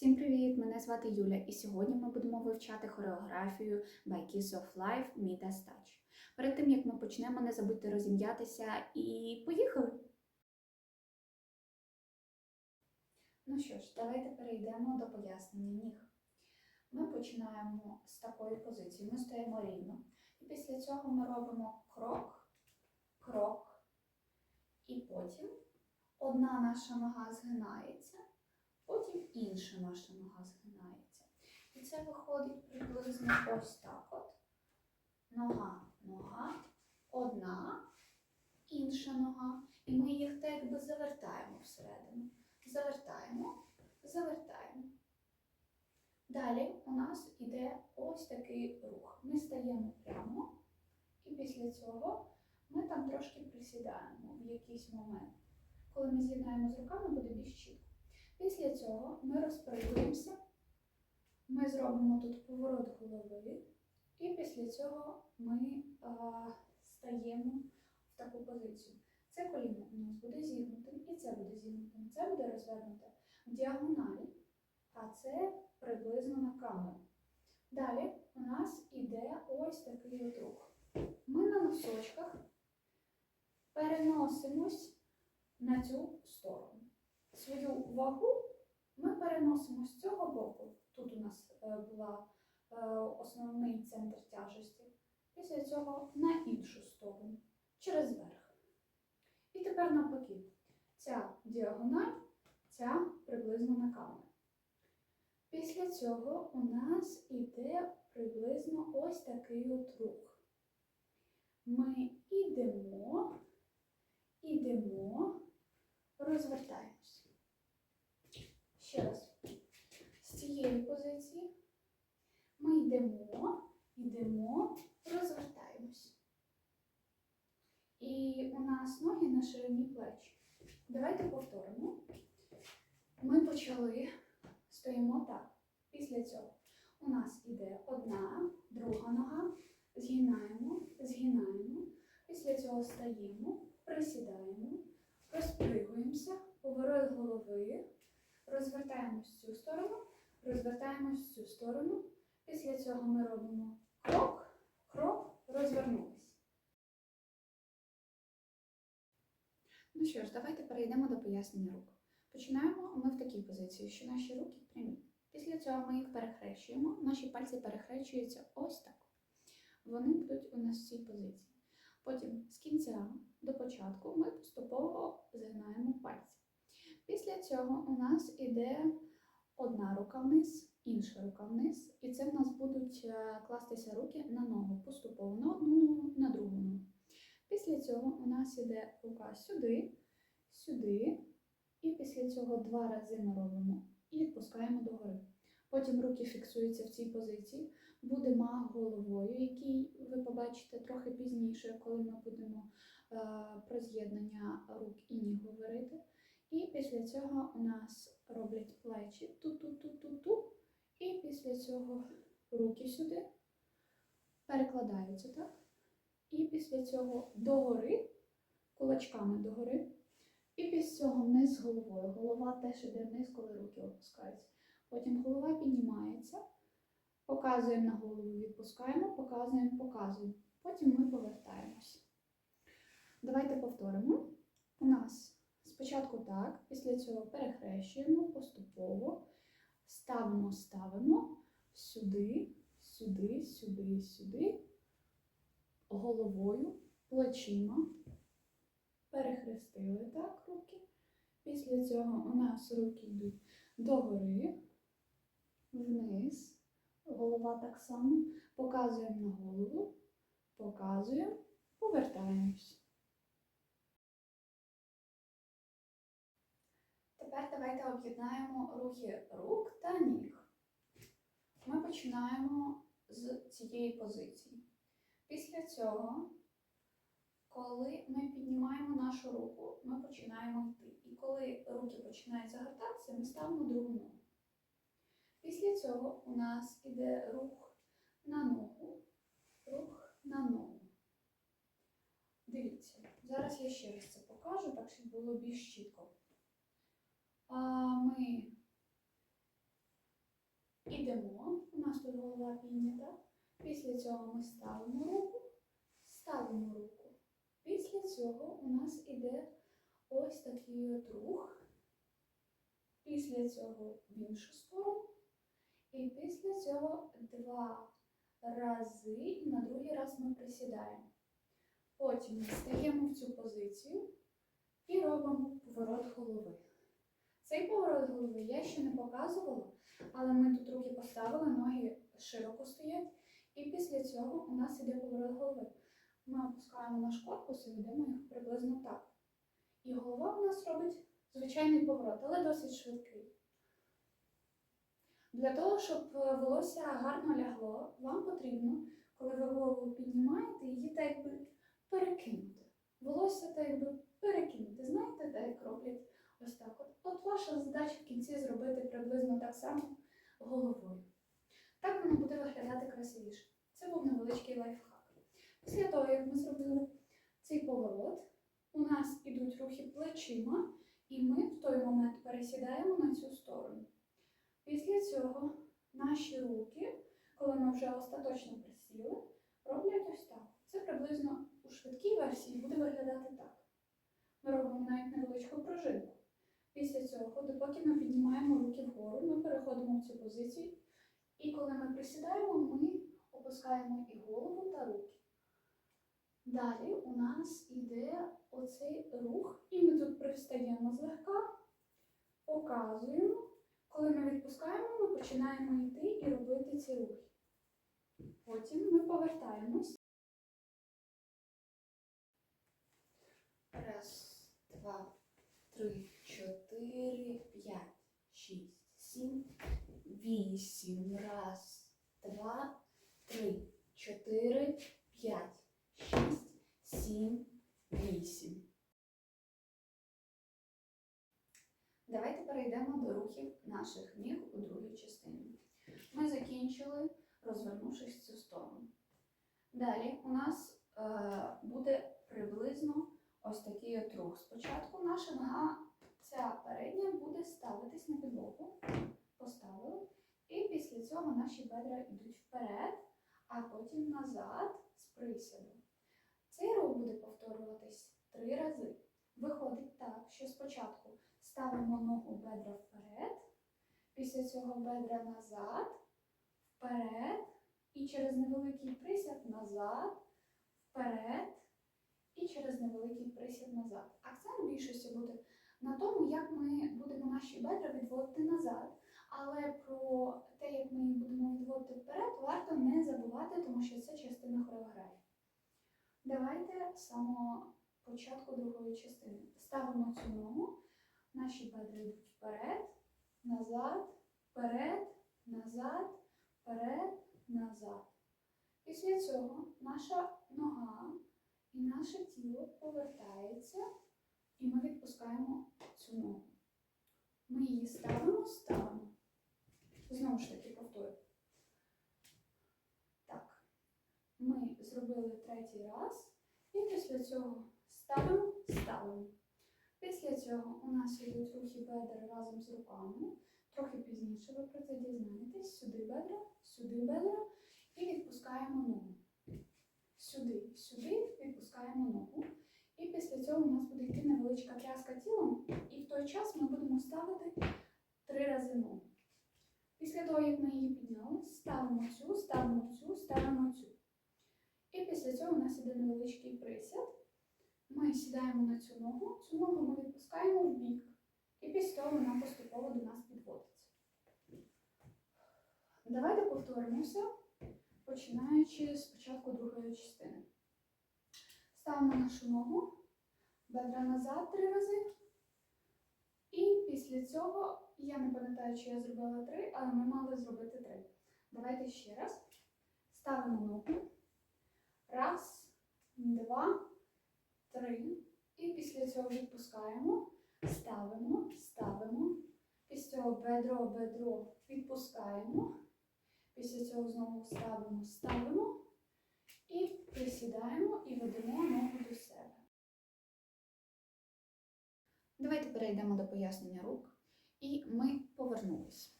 Всім привіт! Мене звати Юля, і сьогодні ми будемо вивчати хореографію by Kiss of Life Midas Touch. Перед тим як ми почнемо, не забудьте розім'ятися і поїхали! Ну що ж, давайте перейдемо до пояснення ніг. Ми починаємо з такої позиції. Ми стоїмо рівно. І після цього ми робимо крок, крок, і потім одна наша нога згинається, потім інша наша нога згинається. І це виходить приблизно ось так от. Нога, нога, одна, інша нога. І ми їх так якби завертаємо всередину. Завертаємо, завертаємо. Далі у нас іде ось такий рух. Ми стаємо прямо, і після цього ми там трошки присідаємо в якийсь момент. Коли ми з'єднаємо з руками, буде більш чітко. Після цього ми розпрямуємося, ми зробимо тут поворот голови, і після цього ми а, стаємо в таку позицію. Це коліно у нас буде зігнутим, і це буде зігнутим. Це буде розвернуте в діагоналі, а це приблизно на камеру. Далі у нас іде ось такий от рух. Ми на носочках переносимось на цю сторону. Свою вагу ми переносимо з цього боку. Тут у нас е, була е, основний центр тяжесті. Після цього на іншу сторону, через верх. І тепер навпаки. Ця діагональ, ця приблизно на камеру. Після цього у нас іде приблизно ось такий от рух. Ми ідемо, ідемо, розвертаємося. Ще раз. З цієї позиції ми йдемо, йдемо, розвертаємось. І у нас ноги на ширині плеч. Давайте повторимо. Ми почали, стоїмо так. Після цього у нас іде одна, друга нога, згинаємо, згинаємо. Після цього стаємо, присідаємо, розпригуємося, поворот голови, розвертаємось в цю сторону, розвертаємось в цю сторону. Після цього ми робимо крок, крок, розвернулись. Ну що ж, давайте перейдемо до пояснення рук. Починаємо ми в такій позиції, що наші руки прямі. Після цього ми їх перехрещуємо, наші пальці перехрещуються ось так. Вони будуть у нас в цій позиції. Потім з кінця до початку ми поступово згинаємо пальці. Після цього у нас іде одна рука вниз, інша рука вниз, і це в нас будуть е, кластися руки на ногу поступово на одну ногу, на другу ногу. Після цього у нас іде рука сюди, сюди, і після цього два рази ми робимо і відпускаємо догори. Потім руки фіксуються в цій позиції. Буде мах головою, який ви побачите трохи пізніше, коли ми будемо е, про з'єднання рук і ніг говорити. І після цього у нас роблять плечі ту-ту-ту-ту-ту. І після цього руки сюди перекладаються, так? І після цього догори, кулачками догори. І після цього вниз головою. Голова теж іде вниз, коли руки опускаються. Потім голова піднімається, показуємо на голову, відпускаємо, показуємо, показуємо. Потім ми повертаємось. Давайте повторимо. У нас спочатку так, після цього перехрещуємо поступово, ставимо, ставимо сюди, сюди, сюди, сюди, головою, плечима. Перехрестили так руки. Після цього у нас руки йдуть догори, вниз, голова так само. Показуємо на голову, показуємо, повертаємось. Тепер давайте об'єднаємо рухи рук та ніг. Ми починаємо з цієї позиції. Після цього коли ми піднімаємо нашу руку, ми починаємо йти. І коли руки починають загортатися, ми ставимо другу ногу. Після цього у нас іде рух на ногу, рух на ногу. Дивіться, зараз я ще раз це покажу, так щоб було більш чітко. Ми йдемо, у нас тут голова піднята. Після цього ми ставимо руку, ставимо руку. Після цього у нас іде ось такий от рух. Після цього в іншу сторону. І після цього два рази, на другий раз ми присідаємо. Потім стаємо в цю позицію і робимо поворот голови. Цей поворот голови я ще не показувала, але ми тут руки поставили, ноги широко стоять. І після цього у нас іде поворот голови. Ми опускаємо наш корпус і ведемо їх приблизно так. І голова у нас робить звичайний поворот, але досить швидкий. Для того, щоб е, волосся гарно лягло, вам потрібно, коли ви голову піднімаєте, її так якби перекинути. Волосся так якби перекинути. Знаєте, так як роблять ось так. От, от ваша задача в кінці зробити приблизно так само головою. Так воно буде виглядати красивіше. Це був невеличкий лайфхак. Після того, як ми зробили цей поворот, у нас ідуть рухи плечима, і ми в той момент пересідаємо на цю сторону. Після цього наші руки, коли ми вже остаточно присіли, роблять ось так. Це приблизно у швидкій версії буде виглядати так. Ми робимо навіть невеличку пружинку. Після цього, допоки ми піднімаємо руки вгору, ми переходимо в цю позицію. І коли ми присідаємо, ми опускаємо і голову та руки. Далі у нас іде оцей рух, і ми тут привстаємо злегка, показуємо. Коли ми відпускаємо, ми починаємо йти і робити ці рухи. Потім ми повертаємось. Раз, два, три, чотири, п'ять, шість, сім, вісім. Раз, два, три, чотири, п'ять, шість, сім, вісім. Давайте перейдемо до рухів наших ніг у другій частині. Ми закінчили, розвернувшись в цю сторону. Далі у нас е, буде приблизно ось такий от рух. Спочатку наша нога, ця передня, буде ставитись на підлогу. Поставили. І після цього наші бедра йдуть вперед, а потім назад з присядом. Цей рух буде повторюватись три рази. Виходить так, що спочатку ставимо ногу бедра вперед, після цього бедра назад, вперед, і через невеликий присяд назад, вперед, і через невеликий присяд назад. Акцент більшості буде на тому, як ми будемо наші бедра відводити назад. Але про те, як ми їх будемо відводити вперед, варто не забувати, тому що це частина хореографії. Давайте з самого початку другої частини. Ставимо цю ногу, наші бедра йдуть вперед, назад, вперед, назад, вперед, назад. Після цього наша нога і наше тіло повертається, і ми відпускаємо цю ногу. Ми її ставимо, ставимо. Знову ж таки повторю. Так. Ми зробили третій раз. І після цього ставимо, ставимо. Після цього у нас йдуть рухи бедер разом з руками. Трохи пізніше ви про це дізнаєтесь. Сюди бедра, сюди бедра і відпускаємо ногу. Сюди, сюди відпускаємо ногу. І після цього у нас буде йти невеличка тряска тілом, і в той час ми будемо ставити три рази ногу. Після того, як ми її підняли, ставимо цю, ставимо цю, ставимо цю. І після цього у нас іде невеличкий присяд. Ми сідаємо на цю ногу, цю ногу ми відпускаємо в бік. І після того вона поступово до нас підводиться. Давайте повторимося, починаючи з початку другої частини. Ставимо нашу ногу, бедра назад три рази. І після цього, я не пам'ятаю, чи я зробила три, але ми мали зробити три. Давайте ще раз. Ставимо ногу. Раз, два, три. І після цього відпускаємо. Ставимо, ставимо. Після цього бедро, бедро відпускаємо. Після цього знову ставимо, ставимо. І присідаємо і ведемо ногу до себе. Давайте перейдемо до пояснення рук. І ми повернулись.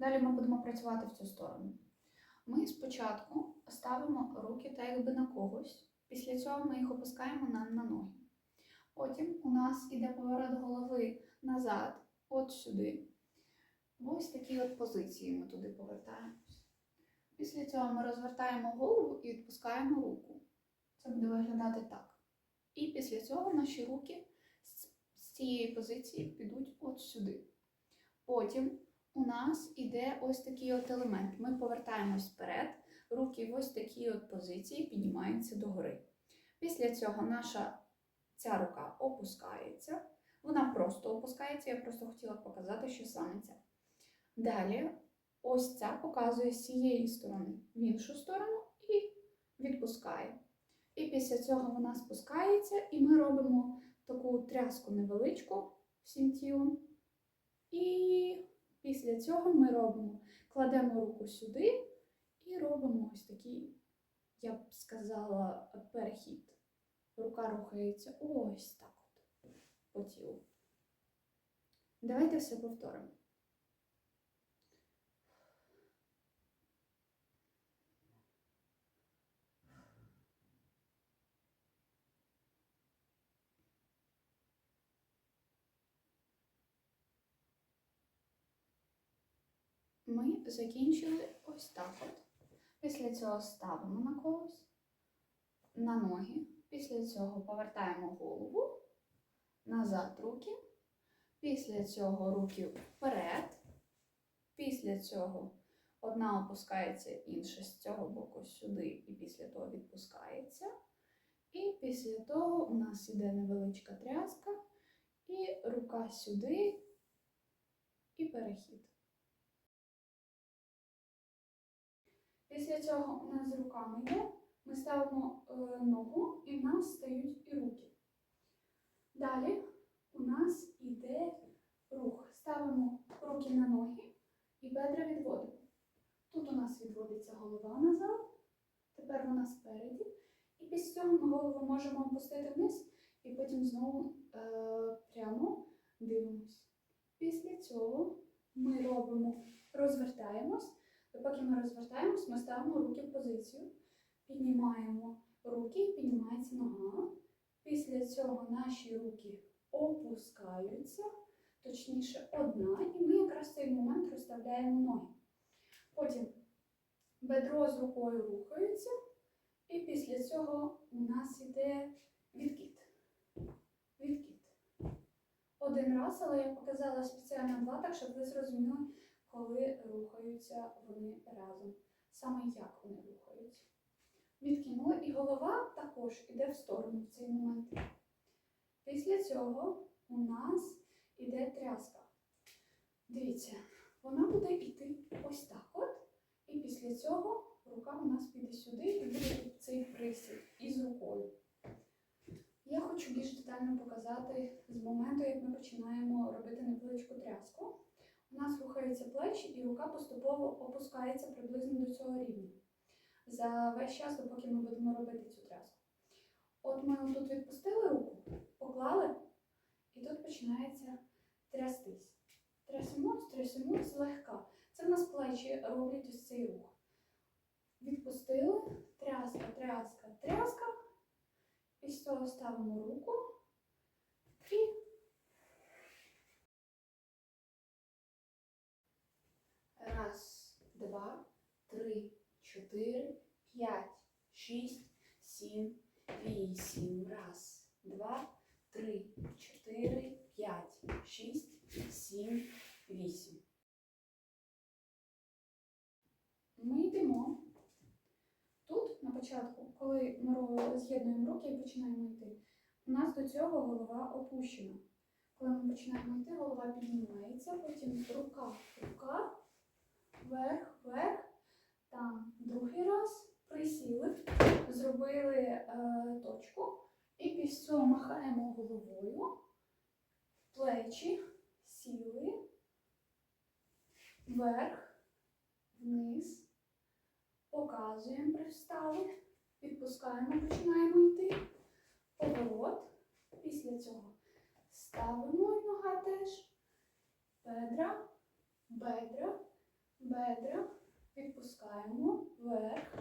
Далі ми будемо працювати в цю сторону. Ми спочатку ставимо руки так якби на когось. Після цього ми їх опускаємо нам на ноги. Потім у нас іде поворот голови назад, от сюди. Ось такі от позиції ми туди повертаємось. Після цього ми розвертаємо голову і відпускаємо руку. Це буде виглядати так. І після цього наші руки з- цієї позиції підуть от сюди. Потім у нас іде ось такий от елемент. Ми повертаємось вперед, руки в ось такій от позиції піднімаються догори. Після цього наша ця рука опускається. Вона просто опускається, я просто хотіла показати, що саме ця. Далі, ось ця показує з цієї сторони в іншу сторону і відпускає. І після цього вона спускається, і ми робимо таку тряску невеличку всім тілом. І після цього ми робимо, кладемо руку сюди і робимо ось такий, я б сказала, перехід. Рука рухається ось так от по тілу. Давайте все повторимо. Ми закінчили ось так от. Після цього ставимо на когось, на ноги. Після цього повертаємо голову, назад руки. Після цього руки вперед. Після цього одна опускається, інша з цього боку сюди, і після того відпускається. І після того у нас іде невеличка тряска, і рука сюди, і перехід. Після цього у нас з руками йде, ми ставимо е, ногу і в нас стають і руки. Далі у нас іде рух. Ставимо руки на ноги і бедра відводимо. Тут у нас відводиться голова назад, тепер вона спереді. І після цього ми голову можемо опустити вниз і потім знову е, прямо дивимось. Після цього ми робимо, розвертаємось. І поки ми розвертаємось, ми ставимо руки в позицію, піднімаємо руки і піднімається нога. Після цього наші руки опускаються, точніше, одна, і ми якраз в цей момент розставляємо ноги. Потім бедро з рукою рухаються, і після цього у нас іде відкид. Відкид. Один раз, але я показала спеціально два, так щоб ви зрозуміли, коли рухаються вони разом. Саме як вони рухаються. Відкинули, і голова також іде в сторону в цей момент. Після цього у нас іде тряска. Дивіться, вона буде йти ось так от. І після цього рука у нас піде сюди і буде цей присід із рукою. Я хочу більш детально показати з моменту, як ми починаємо робити невеличку тряску. У нас рухаються плечі і рука поступово опускається приблизно до цього рівня. За весь час, допоки ми будемо робити цю тряску. От ми тут відпустили руку, поклали, і тут починається трястись. Трясемось, трясемось злегка. Це в нас плечі роблять ось цей рух. Відпустили, тряска, тряска, тряска. Після цього ставимо руку і Раз, два, три, чотири, п'ять, шість, сім, вісім. Раз, два, три, чотири, п'ять, шість, сім, вісім. Ми йдемо. Тут на початку, коли ми з'єднуємо руки і починаємо йти, у нас до цього голова опущена. Коли ми починаємо йти, голова піднімається, потім рука, рука, вверх, вверх. Там другий раз присіли, зробили е, точку і після цього махаємо головою, плечі, сіли, вверх, вниз. Показуємо, пристали, відпускаємо, починаємо йти. Поворот. Після цього ставимо нога теж. Бедра, бедра, бедра, відпускаємо, вверх,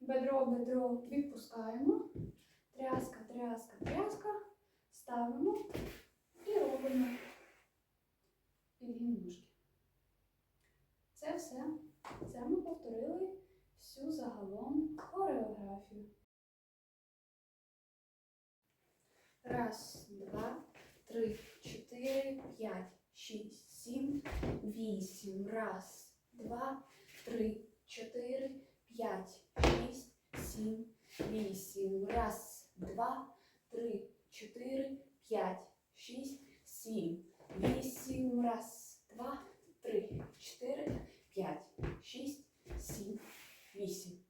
бедро, бедро, відпускаємо, тряска, тряска, тряска, ставимо і робимо. Підгін ножки. Це все. Це ми повторили всю загалом хореографію. Раз, два, три, чотири, п'ять, шість, сім, вісім. Раз, два, три, чотири, п'ять, шість, сім, вісім. Раз, два, три, чотири, п'ять, шість, сім, вісім. Раз, два, три, чотири, п'ять, шість, сім, вісім.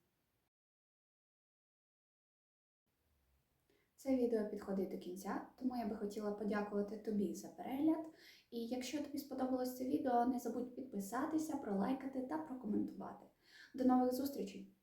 Це відео підходить до кінця, тому я би хотіла подякувати тобі за перегляд. І якщо тобі сподобалось це відео, не забудь підписатися, пролайкати та прокоментувати. До нових зустрічей!